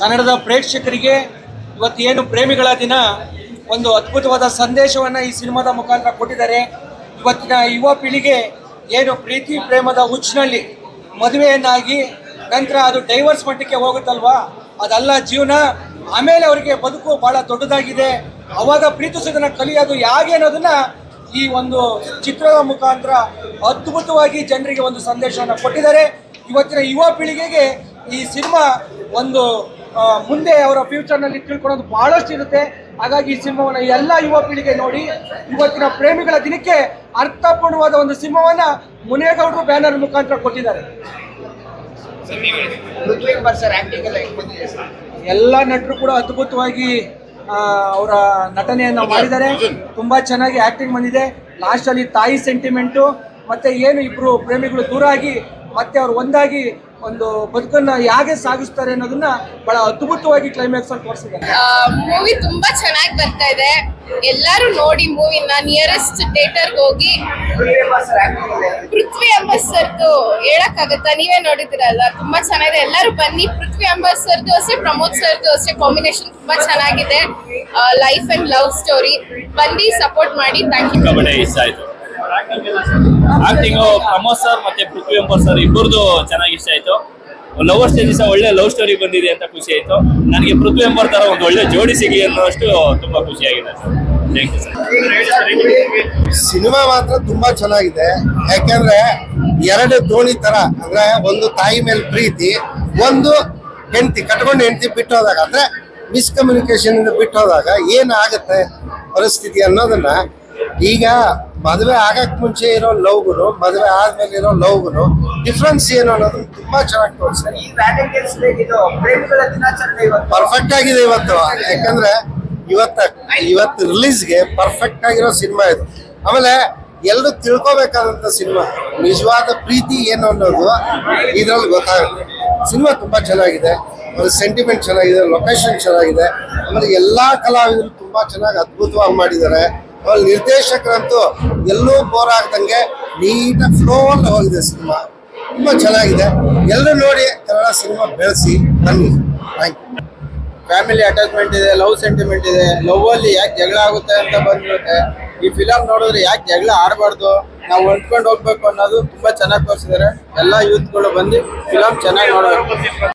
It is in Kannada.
ಕನ್ನಡದ ಪ್ರೇಕ್ಷಕರಿಗೆ ಇವತ್ತೇನು ಪ್ರೇಮಿಗಳ ದಿನ, ಒಂದು ಅದ್ಭುತವಾದ ಸಂದೇಶವನ್ನು ಈ ಸಿನಿಮಾದ ಮುಖಾಂತರ ಕೊಟ್ಟಿದ್ದಾರೆ. ಇವತ್ತಿನ ಯುವ ಪೀಳಿಗೆ ಏನು ಪ್ರೀತಿ, ಪ್ರೇಮದ ಹುಚ್ಚಿನಲ್ಲಿ ಮದುವೆಯನ್ನಾಗಿ ನಂತರ ಅದು ಡೈವರ್ಸ್ ಮಟ್ಟಕ್ಕೆ ಹೋಗುತ್ತಲ್ವಾ? ಅದಲ್ಲ ಜೀವನ, ಆಮೇಲೆ ಅವರಿಗೆ ಬದುಕು ಬಹಳ ದೊಡ್ಡದಾಗಿದೆ. ಅವಾಗ ಪ್ರೀತಿಸೋದನ್ನ ಕಲಿಯೋದು ಹೇಗೆ ಅನ್ನೋದನ್ನು ಈ ಒಂದು ಚಿತ್ರದ ಮುಖಾಂತರ ಅದ್ಭುತವಾಗಿ ಜನರಿಗೆ ಒಂದು ಸಂದೇಶವನ್ನು ಕೊಟ್ಟಿದ್ದಾರೆ. ಇವತ್ತಿನ ಯುವ ಪೀಳಿಗೆಗೆ ಈ ಸಿನಿಮಾ ಒಂದು ಮುಂದೆ ಅವರ ಫ್ಯೂಚರ್ನಲ್ಲಿ ತಿಳ್ಕೊಳ್ಳೋದು ಬಹಳಷ್ಟು ಇರುತ್ತೆ. ಹಾಗಾಗಿ ಈ ಸಿನಿಮಾವನ್ನು ಎಲ್ಲ ಯುವ ಪೀಳಿಗೆ ನೋಡಿ, ಇವತ್ತಿನ ಪ್ರೇಮಿಗಳ ದಿನಕ್ಕೆ ಅರ್ಥಪೂರ್ಣವಾದ ಒಂದು ಸಿನಿಮಾವನ್ನ ಮುನೇಗೌಡರು ಬ್ಯಾನರ್ ಮುಖಾಂತರ ಕೊಟ್ಟಿದ್ದಾರೆ. ಎಲ್ಲ ನಟರು ಕೂಡ ಅದ್ಭುತವಾಗಿ ಅವರ ನಟನೆಯನ್ನ ಮಾಡಿದ್ದಾರೆ. ತುಂಬಾ ಚೆನ್ನಾಗಿ ಆಕ್ಟಿಂಗ್ ಬಂದಿದೆ. ಲಾಸ್ಟಲ್ಲಿ ತಾಯಿ ಸೆಂಟಿಮೆಂಟು ಮತ್ತೆ ಏನು ಇಬ್ಬರು ಪ್ರೇಮಿಗಳು ದೂರ ಆಗಿ, ಮತ್ತೆ ಅವ್ರು ಒಂದಾಗಿ ಒಂದು ಬದುಕನ್ನ ಹೇಗೆ ಸಾಗಿಸ್ತಾರೆ ಅನ್ನೋದನ್ನ ಬಹಳ ಅದ್ಭುತವಾಗಿ ಕ್ಲೈಮ್ಯಾಕ್ಸ್ ಅಲ್ಲಿ ತೋರಿಸಿದ್ದಾರೆ. ಮೂವಿ ತುಂಬಾ ಚೆನ್ನಾಗಿ ಬರ್ತಾ ಇದೆ. ಎಲ್ಲರೂ ನೋಡಿ ಮೂವಿನ ನಿಯರೆಸ್ಟ್ ಥಿಯೇಟರ್ ಹೋಗಿ. ಪೃಥ್ವಿ ಅಂಬಾಸರ್ದು ಸರ್ ಆಗತ್ತಾ ಸರ್ದು ಹೇಳಕ್ಕಾಗತ್ತಾ? ನೀವೇ ನೋಡಿದಿರಲ್ಲ ತುಂಬಾ ಚೆನ್ನಾಗಿದೆ. ಎಲ್ಲರೂ ಬನ್ನಿ ಪೃಥ್ವಿ ಅಂಬಾಸರ್ದು ಅಷ್ಟೇ ಪ್ರಮೋದ್ ಸರ್ದು ಅಷ್ಟೇ ಕಾಂಬಿನೇಷನ್ ತುಂಬಾ ಚೆನ್ನಾಗಿದೆ. ಲೈಫ್ ಅಂಡ್ ಲವ್ ಸ್ಟೋರಿ ಬನ್ನಿ ಸಪೋರ್ಟ್ ಮಾಡಿ. Thank you acting Pramod sir ಮತ್ತೆ ಪೃಥ್ವಿ ಎಂಬರ್ ಸರ್ ಇಬ್ಬರದು ಚೆನ್ನಾಗಿ ಇಷ್ಟ ಆಯ್ತು. ಸ್ಟೋರಿ ಸಹ ಒಳ್ಳೆ ಲವ್ ಸ್ಟೋರಿ ಬಂದಿದೆ ಅಂತ ಖುಷಿ ಆಯ್ತು. ನನಗೆ ಪೃಥ್ವಿ ಎಂಬರ್ ತರ ಒಂದು ಒಳ್ಳೆ ಜೋಡಿ ಸಿಗಿ ಅನ್ನೋಷ್ಟು ತುಂಬಾ ಥ್ಯಾಂಕ್ ಯು ಸರ್. ಸಿನಿಮಾ ಮಾತ್ರ ತುಂಬಾ ಚೆನ್ನಾಗಿದೆ. ಯಾಕಂದ್ರೆ ಎರಡು ದೋಣಿ ತರ, ಅಂದ್ರೆ ಒಂದು ತಾಯಿ ಮೇಲೆ ಪ್ರೀತಿ, ಒಂದು ಹೆಂಡತಿ, ಕಟ್ಕೊಂಡು ಹೆಂಡತಿ ಬಿಟ್ಟು ಹೋದಾಗ, ಅಂದ್ರೆ ಮಿಸ್ಕಮ್ಯುನಿಕೇಶನ್ ಬಿಟ್ಟು ಹೋದಾಗ ಏನಾಗುತ್ತೆ ಪರಿಸ್ಥಿತಿ ಅನ್ನೋದನ್ನ ಈಗ ಮದುವೆ ಆಗಕ್ ಮುಂಚೆ ಇರೋ ಲವ್ಗುನು ಮದುವೆ ಆದ್ಮೇಲೆ ಇರೋ ಲವ್ಗುನು ಡಿಫ್ರೆನ್ಸ್ ಏನು ಅನ್ನೋದು ತುಂಬಾ ಚೆನ್ನಾಗಿ ತೋರಿಸ್ತಾರೆ. ಪರ್ಫೆಕ್ಟ್ ಆಗಿದೆ ಇವತ್ತು. ಯಾಕಂದ್ರೆ ಇವತ್ತ ಇವತ್ತು ರಿಲೀಸ್ಗೆ ಪರ್ಫೆಕ್ಟ್ ಆಗಿರೋ ಸಿನಿಮಾ ಇದು. ಆಮೇಲೆ ಎಲ್ಲರೂ ತಿಳ್ಕೊಬೇಕಾದಂತ ಸಿನಿಮಾ ನಿಜವಾದ ಪ್ರೀತಿ ಏನು ಅನ್ನೋದು ಇದ್ರಲ್ಲಿ ಗೊತ್ತಾಗುತ್ತೆ. ಸಿನಿಮಾ ತುಂಬಾ ಚೆನ್ನಾಗಿದೆ. ಆಮೇಲೆ ಸೆಂಟಿಮೆಂಟ್ ಚೆನ್ನಾಗಿದೆ ಲೊಕೇಶನ್ ಚೆನ್ನಾಗಿದೆ. ಆಮೇಲೆ ಎಲ್ಲಾ ಕಲಾವಿದರು ತುಂಬಾ ಚೆನ್ನಾಗಿ ಅದ್ಭುತವಾಗಿ ಮಾಡಿದ್ದಾರೆ. ಆಮೇಲೆ ನಿರ್ದೇಶಕರಂತೂ ಎಲ್ಲೂ ಬೋರ್ ಆಗ್ದಂಗೆ ನೀಟಾಗಿ ಫ್ಲೋ ಅಲ್ಲಿ ಹೋಗಿದೆ ಸಿನಿಮಾ. ತುಂಬಾ ಚೆನ್ನಾಗಿದೆ. ಎಲ್ಲರೂ ನೋಡಿ ಕನ್ನಡ ಸಿನಿಮಾ ಬೆಳೆಸಿ, ಬನ್ನಿ. ಫ್ಯಾಮಿಲಿ ಅಟ್ಯಾಚ್ಮೆಂಟ್ ಇದೆ ಲವ್ ಸೆಂಟಿಮೆಂಟ್ ಇದೆ. ಲವ್ ಅಲ್ಲಿ ಯಾಕೆ ಜಗಳ ಆಗುತ್ತೆ ಅಂತ ಬಂದ್ಬಿಡುತ್ತೆ. ಈ ಫಿಲಮ್ ನೋಡಿದ್ರೆ ಯಾಕೆ ಜಗಳ ಆಡಬಾರ್ದು? ನಾವು ಹೊಂದ್ಕೊಂಡು ಹೋಗ್ಬೇಕು ಅನ್ನೋದು ತುಂಬಾ ಚೆನ್ನಾಗಿ ತೋರಿಸಿದ್ದಾರೆ ಎಲ್ಲ ಯೂತ್ಗಳು ಬಂದು ಫಿಲಮ್ ಚೆನ್ನಾಗಿ ನೋಡಬೇಕು